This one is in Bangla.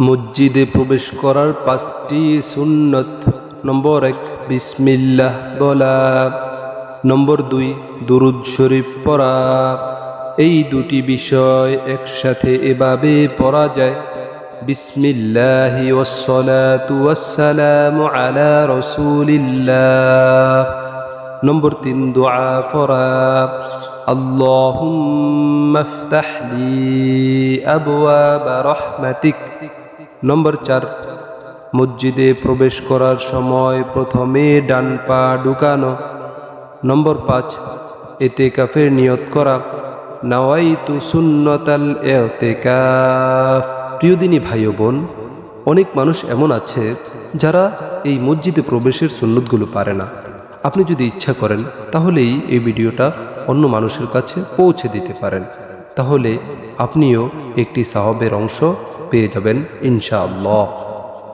মসজিদে প্রবেশ করার পাঁচটি সুন্নত। নম্বর এক, বিসমিল্লাহ বলা। নম্বর দুই, দুরুদ শরীফ পড়া। এই দুটি বিষয় একসাথে এভাবে পড়া যায়। বিসমিল্লাহি ওয়াসসালাতু ওয়াসসালামু আলা রাসূলিল্লাহ। নম্বর তিন, দোয়া পড়া। আল্লাহুম্মা আফতাহ লি আবওয়াবা রাহমাতিক। নম্বর চার, মসজিদে প্রবেশ করার সময় প্রথমে ডান পা ঢুকানো। নম্বর পাঁচ এতে কাফের নিয়ত করা। নাওয়াই নাওয়াইতু সুন্নতাল এতেকাফ। প্রিয়দিনী ভাই বোন, অনেক মানুষ এমন আছে যারা এই মসজিদে প্রবেশের সুন্নতগুলো পারে না। আপনি যদি ইচ্ছা করেন, তাহলেই এই ভিডিওটা অন্য মানুষের কাছে পৌঁছে দিতে পারেন। তাহলে আপনিও একটি সাহবের অংশ পেয়ে যাবেন ইনশাআল্লাহ।